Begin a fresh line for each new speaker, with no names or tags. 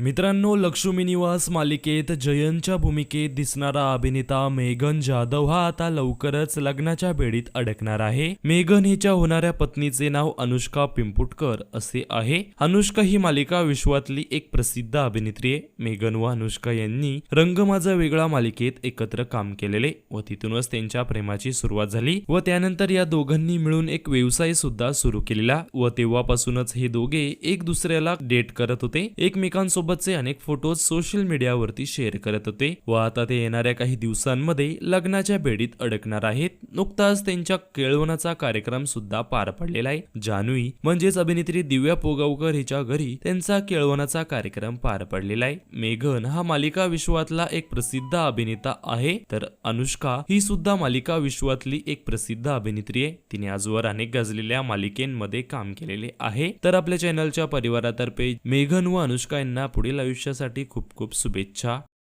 मित्रांनो लक्ष्मी निवास मालिकेत जयंतच्या भूमिकेत दिसणारा अभिनेता मेघन जाधव हा आता लवकरच लग्नाच्या बेडीत अडकणार आहे. मेघन हिच्या होणाऱ्या पत्नीचे नाव अनुष्का पिंपुटकर असे आहे. अनुष्का ही मालिका विश्वातली एक प्रसिद्ध अभिनेत्री आहे. मेघन व अनुष्का यांनी रंग माझा वेगळा मालिकेत एकत्र काम केलेले व तिथूनच त्यांच्या प्रेमाची सुरुवात झाली व त्यानंतर या दोघांनी मिळून एक व्यवसाय सुद्धा सुरू केलेला व तेव्हापासूनच हे दोघे एक दुसऱ्याला डेट करत होते. एकमेकांसोबत एकमेकांसोबतचे अनेक फोटोज सोशल मीडियावरती शेअर करत होते. व आता ते येणाऱ्या काही दिवसांमध्ये लग्नाच्या बेडीत अडकणार आहेत. नुकताच त्यांच्या केळवणाचा कार्यक्रम सुद्धा पार पडलेला आहे. जान्हवी म्हणजेच अभिनेत्री दिव्या पोगावकर हिच्या घरी त्यांचा केळवणाचा कार्यक्रम पार पडलेला आहे. मेघन हा मालिका विश्वातला एक प्रसिद्ध अभिनेता आहे. तर अनुष्का ही सुद्धा मालिका विश्वातली एक प्रसिद्ध अभिनेत्री आहे. तिने आजवर अनेक गाजलेल्या मालिकेमध्ये काम केलेले आहे. तर आपल्या चॅनलच्या परिवारातर्फे मेघन व अनुष्का यांना पुढील आयुष्यासाठी खूप खूप शुभेच्छा.